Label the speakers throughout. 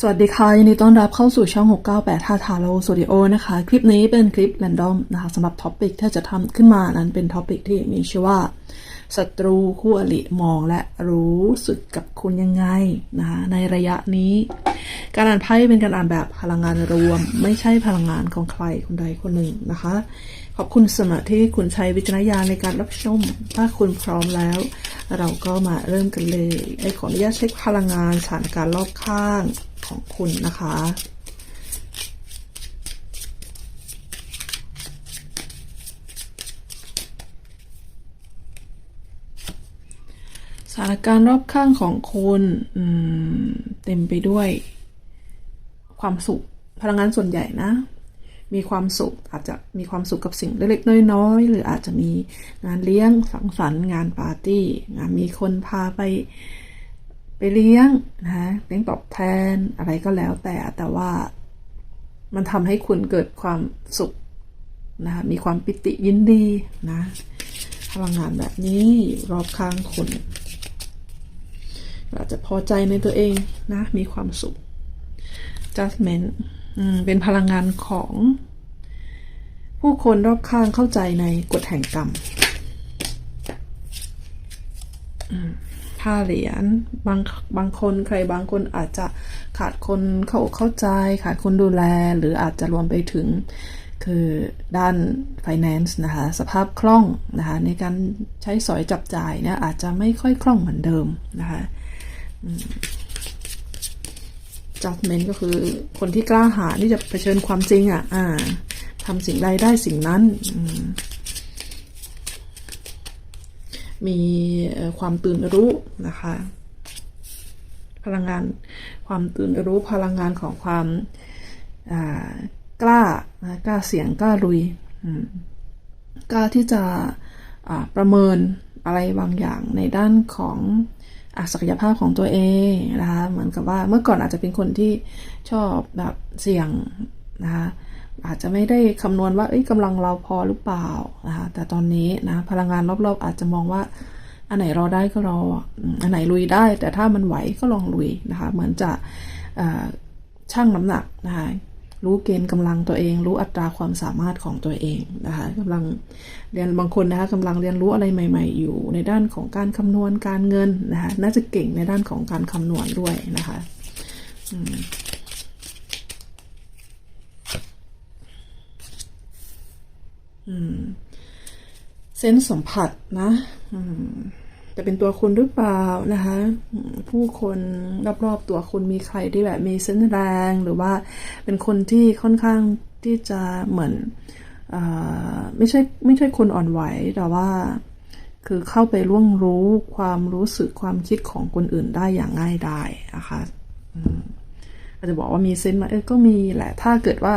Speaker 1: สวัสดีค่ะยินดีต้อนรับเข้าสู่ช่อง 698 ท่าทาโลสตูดิโอนะคะ คลิปนี้เป็นคลิปแรนดอมนะคะสำหรับท็อปิกที่จะทำขึ้นมานั้นเป็นท็อปิกที่มีชื่อว่าศัตรูคู่อริมองและรู้สึกกับคุณยังไงนะคะในระยะนี้ การอ่านไพ่เป็นการอ่านแบบพลังงานรวม ไม่ใช่พลังงานของใครคนใดคนหนึ่งนะคะ ขอบคุณสำหรับที่คุณใช้วิจารณญาณในการรับชม ถ้าคุณพร้อมแล้ว เราก็มาเริ่มกันเลยไอขออนุญาตเช็คพลังงานสถานการณ์รอบข้าง ของคุณนะคะ สถานการณ์รอบข้างของคุณเต็มไปด้วย ความสุข พลังงานส่วนใหญ่นะ มีความสุขอาจจะมีความสุขกับสิ่งเล็กๆน้อยๆ หรืออาจจะมีงานเลี้ยงสังสรรค์งานปาร์ตี้งานมีคนพาไป ไปเลี้ยงนะเลี้ยงตอบแทนอะไรก็แล้วแต่แต่ว่ามันทำให้คุณเกิดความสุขนะคะมีความปิติยินดีนะพลังงานแบบนี้รอบข้างคุณอาจจะพอใจในตัวเองนะ มีความสุข judgment เป็นพลังงานของ ผู้คนรอบข้างเข้าใจในกฎแห่งกรรม อืมห้าเหรียญบางบางคนใครบางคนอาจจะขาดคนเข้าเข้าใจ ขาดคนดูแล หรืออาจจะรวมไปถึงคือด้าน finance นะคะสภาพคล่องนะคะในการใช้สอยจับจ่ายเนี่ยอาจจะไม่ค่อยคล่องเหมือนเดิมนะคะ judgment ก็คือคนที่กล้าหาญที่จะเผชิญความจริงอะอ่าทำสิ่งใดได้สิ่งนั้นอื มีความตื่นรู้นะคะ พลังงานความตื่นรู้พลังงานของความกล้ากล้าเสียงกล้าลุยกล้าที่จะประเมินอะไรบางอย่างในด้านของอศักยภาพของตัวเองนะคะเหมือนกับว่าเมื่อก่อนอาจจะเป็นคนที่ชอบแบบเสี่ยงนะคะ อาจจะไม่ได้คำนวณว่าเอ้ยกำลังเราพอหรือเปล่านะคะแต่ตอนนี้นะพลังงานรอบๆอาจจะมองว่า อันไหนรอได้ก็รออันไหนลุยได้ แต่ถ้ามันไหวก็ลองลุยนะคะเหมือนจะเอ่อชั่งน้ำหนักนะคะรู้เกณฑ์กำลังตัวเอง รู้อัตราความสามารถของตัวเองนะคะกำลังเรียนบางคนนะคะกำลังเรียนรู้อะไรใหม่ ๆ อยู่ในด้านของการคำนวณการเงินนะคะน่าจะเก่งในด้านของการคำนวณด้วยนะคะ อืมอืม เซนส์สัมผัสนะจะเป็นตัวคุณหรือเปล่านะคะ ผู้คนรอบๆตัวคุณมีใครที่แบบมีเซนส์แรงหรือว่าเป็นคนที่ค่อนข้างที่จะเหมือนอไม่ใช่ไม่ใช่คนอ่อนไหวแต่ว่า คือเข้าไปล่วงรู้ความรู้สึกความคิดของคนอื่นได้อย่างง่ายดายนะคะ อาจจะบอกว่ามีเซนต์ไหมาเออก็มีแหละ ถ้าเกิดว่า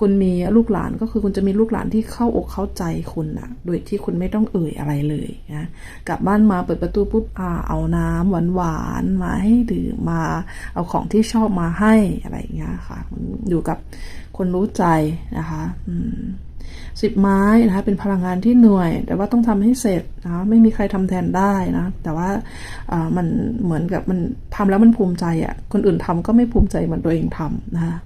Speaker 1: คุณมีลูกหลานก็คือคุณจะมีลูกหลานที่เข้าอกเข้าใจคุณนะโดยที่คุณไม่ต้องเอ่ยอะไรเลยนะกลับบ้านมาเปิดประตูปุ๊บอ่าเอาน้ำหวานหวานๆมาให้ดื่มมา เอาของที่ชอบมาให้อะไรอย่างเงี้ยค่ะ อยู่กับคนรู้ใจนะคะ อืม สิบไม้นะคะเป็นพลังงานที่เหนื่อย แต่ว่าต้องทำให้เสร็จนะไม่มีใครทำแทนได้นะแต่ว่ามันเหมือนกับมันทำแล้วมันภูมิใจอะ่ะคนอื่นทำก็ไม่ภูมิใจเหมือนตัวเองทำนะคะ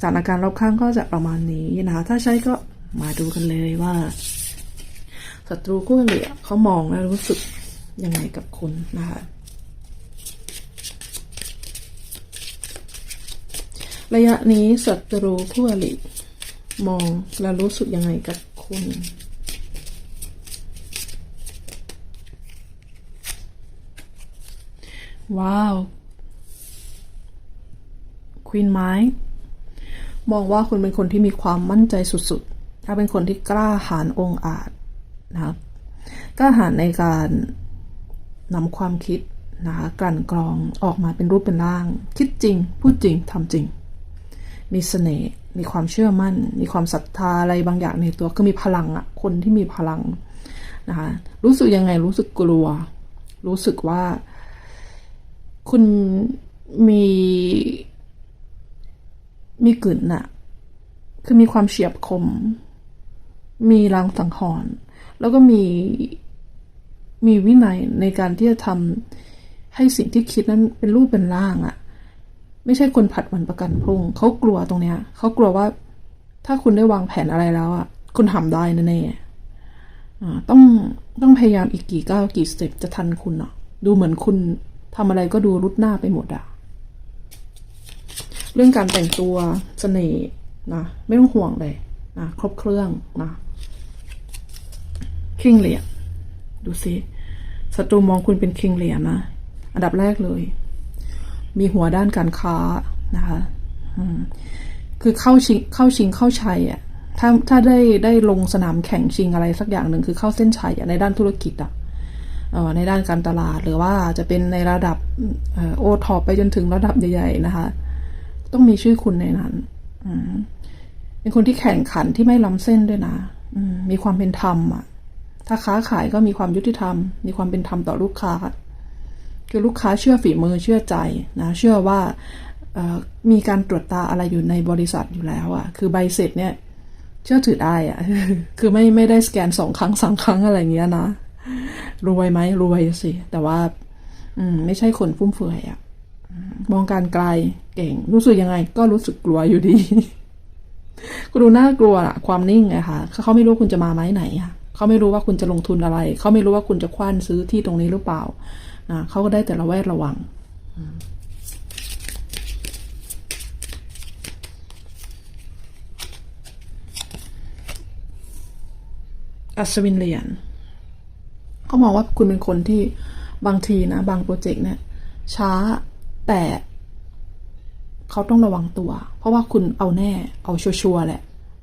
Speaker 1: สถานการณ์รอบข้างก็จะประมาณนี้นะคะถ้าใช่ก็มาดูกันเลยว่าศัตรูคู่อริอะเขามองและรู้สึกยังไงกับคุณนะคะระยะนี้ศัตรูคู่อริ มองและรู้สึกยังไงกับคุณ ว้าวควีนไม้มองว่าคุณเป็นคนที่มีความมั่นใจสุดๆ ถ้าเป็นคนที่กล้าหาญองอาจนะครับกล้าหาญในการนำความคิดนะคะกลั่นกรองออกมาเป็นรูปเป็นร่าง คิดจริง พูดจริงทำจริง มีเสน่ห์ มีความเชื่อมั่น มีความศรัทธาอะไรบางอย่างในตัวคือมีพลังอะคนที่มีพลังนะคะรู้สึกยังไงรู้สึกกลัว รู้สึกว่า คุณมีมีกลิ่นอะคือมีความเฉียบคม มีรางสังหรณ์แล้วก็มีมีวินัยในการที่จะทำให้สิ่งที่คิดนั้นเป็นรูปเป็นร่างอะ ไม่ใช่คนผัดวันประกันพรุ่งเขากลัวตรงเนี้ยเขากลัวว่า ถ้าคุณได้วางแผนอะไรแล้วอะคุณทำได้แน่ๆอ่ต้องต้องพยายามอีกกี่ก้าวกี่สเต็ปจะทันคุณอะ ดูเหมือนคุณทำอะไรก็ดูรุดหน้าไปหมดอะ เรื่องการแต่งตัวเสน่ห์นะไม่ต้องห่วงเลยนะครบเครื่องนะคิงเหรียญดูสิศัตรูมองคุณเป็นคิงเหรียญนะ อันดับแรกเลย มีหัวด้านการค้านะคะคือเข้าชิงเข้าชิงเข้าชัยอะถ้าถ้าได้ได้ลงสนามแข่งชิงอะไรสักอย่างหนึ่งคือเข้าเส้นชัยในด้านธุรกิจอะเอ่อในด้านการตลาดหรือว่าจะเป็นในระดับโอทอปไปจนถึงระดับใหญ่ๆนะคะ ต้องมีชื่อคุณในนั้นเป็นคนที่แข่งขันที่ไม่ล้ำเส้นด้วยนะมีความเป็นธรรมอะถ้าค้าขายก็มีความยุติธรรม มีความเป็นธรรมต่อลูกค้า คือลูกค้าเชื่อฝีมือเชื่อใจนะเชื่อว่ามีการตรวจตาอะไรอยู่ในบริษัทอยู่แล้วอะ่ะคือใบเสร็จเนี่ย เชื่อถือได้อะ่ะคือไม่ไม่ได้สแกนสองครั้งสามครั้งอะไรเงี้ยนะรวยไหมรวยสิ แต่ว่า อืม ไม่ใช่คนฟุ่มเฟือยอะ่ะมมองการไกลเก่ง รู้สึกยังไง ก็รู้สึกกลัวอยู่ดีคุณดูน่ากลัวอะความนิ่งไงคะเขาไม่รู้คุณจะมาไหมไหนอะเขาไม่รู้ว่าคุณจะลงทุนอะไร เขาไม่รู้ว่าคุณจะคว้านซื้อที่ตรงนี้หรือเปล่า นะเขาก็ได้แต่ระแวดระวังอัศวินเหรียญเขามองว่าคุณเป็นคนที่บางทีนะ บางโปรเจกต์เนี่ย ช้าแต่เขาต้องระวังตัว เพราะว่าคุณเอาแน่ เอาชัวร์แหละ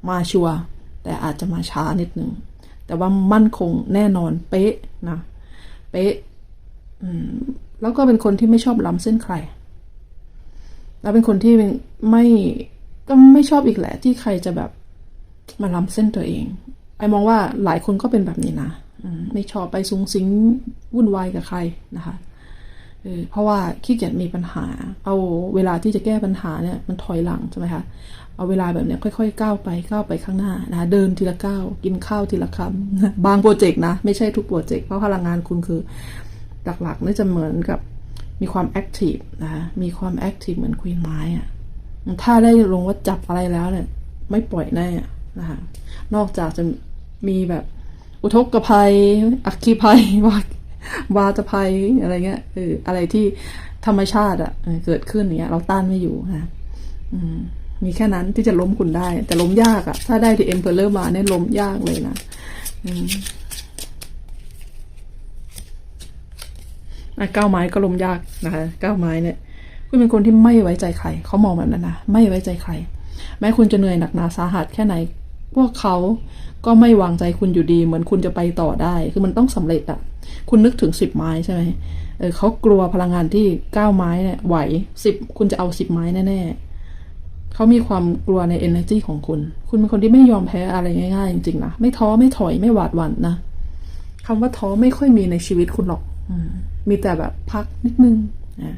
Speaker 1: มาชัวร์แต่อาจจะมาช้านิดนึง แต่ว่ามั่นคงแน่นอนเป๊ะนะ เป๊ะ แล้วก็เป็นคนที่ไม่ชอบล้ำเส้นใคร แล้วเป็นคนที่ไม่ก็ไม่ชอบอีกแหละที่ใครจะแบบมาล้ำเส้นตัวเอง ไอ้มองว่าหลายคนก็เป็นแบบนี้นะไม่ชอบไปซุงซิงวุ่นวายกับใครนะคะเออเพราะว่าขี้เกียจมีปัญหา เอาเวลาที่จะแก้ปัญหาเนี่ยมันถอยหลังใช่ไหมคะ เอาเวลาแบบเนี้ยค่อยๆก้าวไปก้าวไปข้างหน้านะคะเดินทีละก้าวกินข้าวทีละคำบางโปรเจกต์นะ ไม่ใช่ทุกโปรเจกต์เพราะพลังงานคุณคือ หลักๆนี่จะเหมือนกับมีความแอคทีฟนะคะมีความแอคทีฟเหมือนควีนไม้อะถ้าได้ลงว่าจับอะไรแล้วเนี่ย ไม่ปล่อยแน่นะคะนอกจากจะมีแบบอุทกภัย อัคคีภัยวาวาตภัยอะไรเงี้ยเอออะไรที่ธรรมชาติอะเกิดขึ้นอย่างเงี้ย เราต้านไม่อยู่นะมมีแค่นั้นที่จะล้มคุณได้ แต่ล้มยากอะถ้าได้ที่เอ็มเพลเลอร์มาเนี่ยล้มยากเลยนะอืม อะก้าวไม้ก็ล้มยากนะคะก้าวไม้เนี่ย คุณเป็นคนที่ไม่ไว้ใจใครเขามองแบบนั้นนะไม่ไว้ใจใคร แม้คุณจะเหนื่อยหนักหนาสาหัสแค่ไหน พวกเขาก็ไม่วางใจคุณอยู่ดี เหมือนคุณจะไปต่อได้ คือมันต้องสำเร็จอะคุณนึกถึงสิบไม้ใช่ไหมเออเขากลัวพลังงานที่ก้าวไม้เนี่ยไหวสิบคุณจะเอาสิบไม้แน่ๆเขามีความกลัวใน energy ของคุณ คุณเป็นคนที่ไม่ยอมแพ้อะไรง่ายๆจริงๆนะไม่ท้อไม่ถอยไม่หวาดหวั่นนะคำว่าท้อไม่ค่อยมีในชีวิตคุณหรอก มมีแต่แบบพักนิดนึงนะ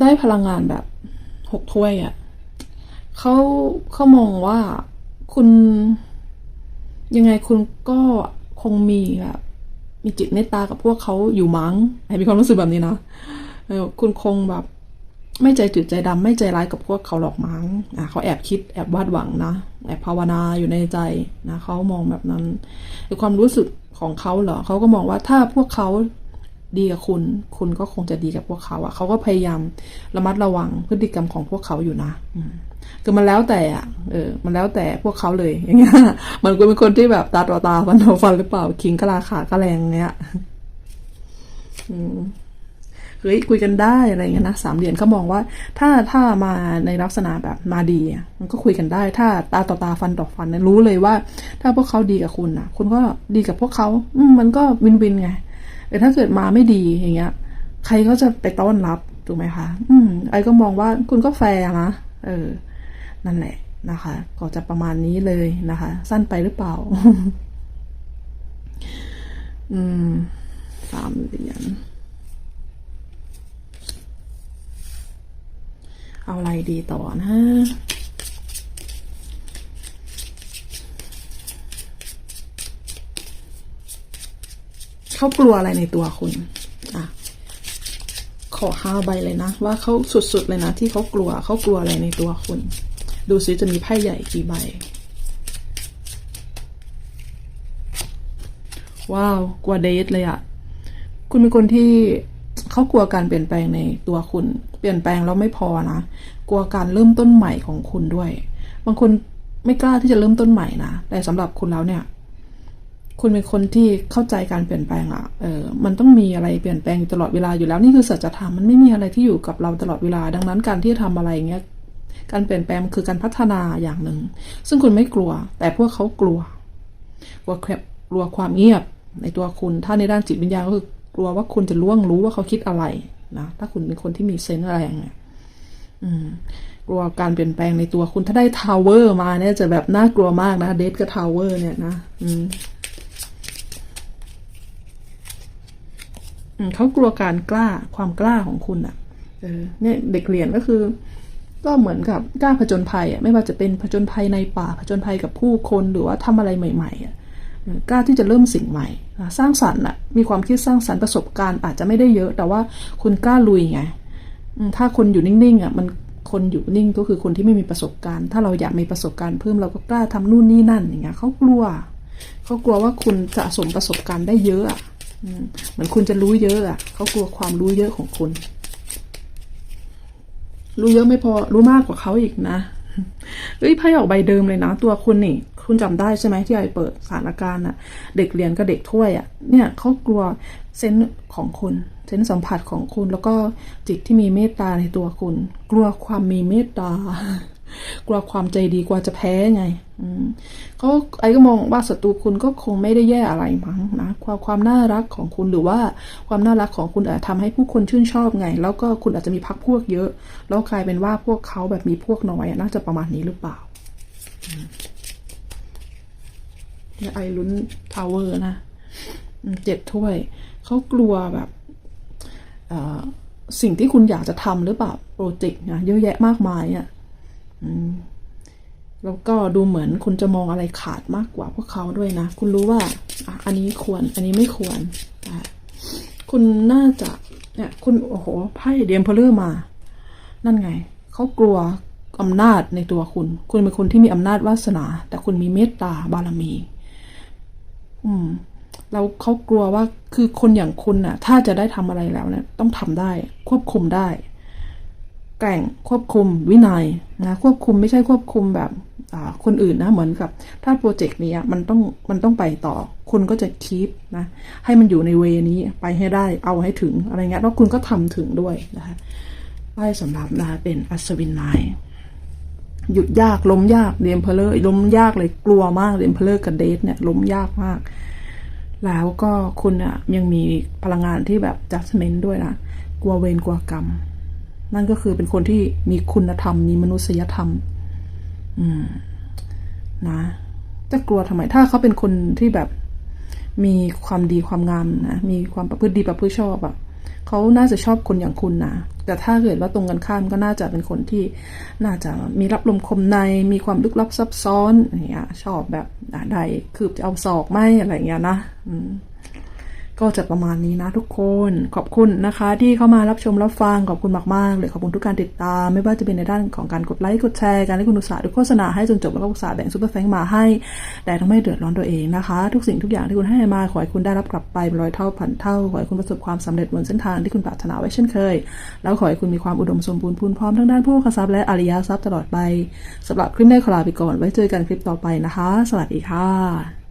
Speaker 1: ได้พลังงานแบบหกถ้วยอะ่ะเขาเขามองว่าคุณยังไงคุณก็คงมีแบบมีจิตเมตตากับพวกเขาอยู่มั้งไอ้มีความรู้สึกแบบนี้นะเออคุณคงแบบ ไม่ใจจืดใจดำไม่ใจร้ายกับพวกเขาหรอกมั้งอะเขาแอบคิดแอบวาดหวังนะแอบภาวนาอยู่ในใจนะเขามองแบบนั้นในความรู้สึกของเขาเหรอเขาก็มองว่าถ้าพวกเขาดีกับคุณ คุณก็คงจะดีกับพวกเขาอะเขาก็พยายามระมัดระวังพฤติกรรมของพวกเขาอยู่นะอืมคือมันแล้วแต่อะเออ มันแล้วแต่พวกเขาเลยอย่างเงี้ยมันก็เป็นคนที่แบบตาต่อตาฟันต่อฟันหรือเปล่าคิงกะลาขาก็แรงเงี้ย อืม เฮ้ยคุยกันได้อะไรเงี้ยนะสามเหรียญเขามองว่า ถ้าถ้ามาในลักษณะแบบมาดีมันก็คุยกันได้ ถ้าตาต่อตาฟันต่อฟันเนี่ยรู้เลยว่า ถ้าพวกเขาดีกับคุณอะคุณก็ดีกับพวกเขาอืมมันก็วินวินไงแต่ถ้าเกิดมาไม่ดีอย่างเงี้ย ใครก็จะไปต้อนรับถูกไหมคะอืมไอ้ก็มองว่าคุณก็แฟร์นะเออ นั่นแหละนะคะ ก็จะประมาณนี้เลยนะคะ สั้นไปหรือเปล่า อืมสามเหรียญ เอาอะไรดีต่อนะเขากลัวอะไรในตัวคุณอะขอห้าใบเลยนะ ว่าเขาสุดๆเลยนะ ที่เขากลัวเขากลัวอะไรในตัวคุณ ดูซิจะมีไพ่ใหญ่กี่ใบว้าวกลัวเดทเลยอะคุณเป็นคนที่เขากลัวการเปลี่ยนแปลงในตัวคุณ เปลี่ยนแปลงแล้วไม่พอนะ กลัวการเริ่มต้นใหม่ของคุณด้วย บางคนไม่กล้าที่จะเริ่มต้นใหม่นะ แต่สำหรับคุณแล้วเนี่ย คุณเป็นคนที่เข้าใจการเปลี่ยนแปลงอะเออ มันต้องมีอะไรเปลี่ยนแปลงอยู่ตลอดเวลาอยู่แล้ว นี่คือสัจธรรม มันไม่มีอะไรที่อยู่กับเราตลอดเวลา ดังนั้นการที่จะทำอะไรเงี้ย การเปลี่ยนแปลงคือการพัฒนาอย่างหนึ่ง ซึ่งคุณไม่กลัว แต่พวกเขากลัว กลัวแคบกลัวความเงียบในตัวคุณ ถ้าในด้านจิตวิญญาณก็คือกลัวว่าคุณจะล่วงรู้ว่าเขาคิดอะไร นะถ้าคุณเป็นคนที่มีเซนส์อะไรงเงี้ยกลัวการเปลี่ยนแปลงในตัวคุณถ้าได้ทาวเวอร์มาเนี่ยจะแบบน่ากลัวมากนะเดทกับทาวเวอร์เนี่ยนะอืมเขากลัวการกล้าความกล้าของคุณอะ่ะเออเนี่ยเด็กเรียนก็คือ ก็เหมือนกับกล้าผจญภัยอะ่ะไม่ว่าจะเป็นผจญภัยในป่าผจญภัยกับผู้คนหรือว่าทำอะไรใหม่ ๆอะ่ะ กล้าที่จะเริ่มสิ่งใหม่สร้างสรรค์อะมีความคิดสร้างสรรค์ประสบการณ์อาจจะไม่ได้เยอะ แต่ว่าคุณกล้าลุยไงถ้าคนอยู่นิ่งๆอะมันคนอยู่นิ่งก็คือคนที่ไม่มีประสบการณ์ ถ้าเราอยากมีประสบการณ์เพิ่มเราก็กล้าทำนู่นนี่นั่นอย่างเงี้ยเขากลัวเขากลัวว่าคุณสะสมประสบการณ์ได้เยอะอะเหมือนคุณจะรู้เยอะอะเขากลัวความรู้เยอะของคุณ รู้เยอะไม่พอรู้มากกว่าเขาอีกนะเฮ้ยไพ่ออกใบเดิมเลยนะตัวคุณนี่ คุณจำได้ใช่ไหมที่ไอเปิดสถานการณ์อะเด็กเรียนกับเด็กถ้วยอะเนี่ยเขากลัวเซนส์ของคุณเซนส์สัมผัสของคุณแล้วก็จิตที่มีเมตตาในตัวคุณ กลัวความมีเมตตากลัวความใจดีกว่าจะแพ้ไงเขาไอ้ก็มองว่าศัตรูคุณก็คงไม่ได้แย่อะไรมั้งนะความความน่ารักของคุณหรือว่าความน่ารักของคุณอาจจะทำให้ผู้คนชื่นชอบไง แล้วก็คุณอาจจะมีพักพวกเยอะ แล้วกลายเป็นว่าพวกเขาแบบมีพวกน้อยน่าจะประมาณนี้หรือเปล่า อืมเนี่ยไอลุ้นทาวเวอร์นะเจ็ดถ้วย เขากลัวแบบสิ่งที่คุณอยากจะทำหรือเปล่าโปรเจกต์นะเยอะแยะมากมายอะแล้วก็ดูเหมือนคุณจะมองอะไรขาดมากกว่าพวกเขาด้วยนะ คุณรู้ว่าอะอันนี้ควร อันนี้ไม่ควร คุณน่าจะเนี่ยคุณโอ้โหไพ่เดียมเพลเลอร์มา นั่นไง เขากลัวอำนาจในตัวคุณ คุณเป็นคนที่มีอำนาจวาสนา แต่คุณมีเมตตาบารมี อืมแล้วเขากลัวว่าคือคนอย่างคุณน่ะ ถ้าจะได้ทำอะไรแล้วเนี่ยต้องทำได้ ควบคุมได้ แกร่งควบคุมวินัยนะควบคุมไม่ใช่ควบคุมแบบคนอื่นนะเหมือนกับ ถ้าโปรเจกต์นี้มันต้องมันต้องไปต่อ คุณก็จะคีปนะ ให้มันอยู่ในเวนี้ไปให้ได้เอาให้ถึงอะไรเงี้ยแล้วคุณก็ทำถึงด้วยนะคะไพ่สำหรับนะคะเป็นอัศวินไม้ หยุดยากล้มยากเดมเพลเลอร์ล้มยากเลยกลัวมากเดมเพลเลอร์กับเดทเนี่ยล้มยากมาก แล้วก็คุณอะยังมีพลังงานที่แบบ judgment ด้วยนะกลัวเวรกลัวกรรม นั่นก็คือเป็นคนที่มีคุณธรรม มีมนุษยธรรม อืม นะ จะกลัวทำไม ถ้าเขาเป็นคนที่แบบมีความดีความงามนะ มีความประพฤติดีประพฤติชอบอะ่ะ เขาน่าจะชอบคนอย่างคุณนะแต่ถ้าเกิดว่าตรงกันข้ามก็น่าจะเป็นคนที่น่าจะมีรับลมคมในมีความลึกลับซับซ้อนอย่างเงี้ยชอบแบบอะใดคือจะเอาศอกไหมอะไรอย่างเงี้ยนะอืม ก็จะประมาณนี้นะทุกคน ขอบคุณนะคะ ที่เข้ามารับชมรับฟังขอบคุณมากๆเลยขอบคุณทุกการติดตาม ไม่ว่าจะเป็นในด้านของการกดไลค์กดแชร์การให้คุณอุตสาห์ดูโฆษณาให้จนจบแล้วก็อุตสาห์แบ่งซุปเปอร์แฟงมาให้ แต่ต้องไม่เดือดร้อนตัวเองนะคะ ทุกสิ่งทุกอย่างที่คุณให้มาขอให้คุณได้รับกลับไปเป็นร้อยเท่าพันเท่าขอให้คุณประสบความสำเร็จบนเส้นทางที่คุณปรารถนาไว้เช่นเคย แล้วขอให้คุณมีความอุดมสมบูรณ์พูนพร้อมทั้งด้านผู้ค้าทรัพย์และอริยทรัพย์ตลอดไปสำหรับคลิปนี้ขอลาไปก่อนไว้เจอกันคลิปต่อไปนะคะ สวัสดีค่ะ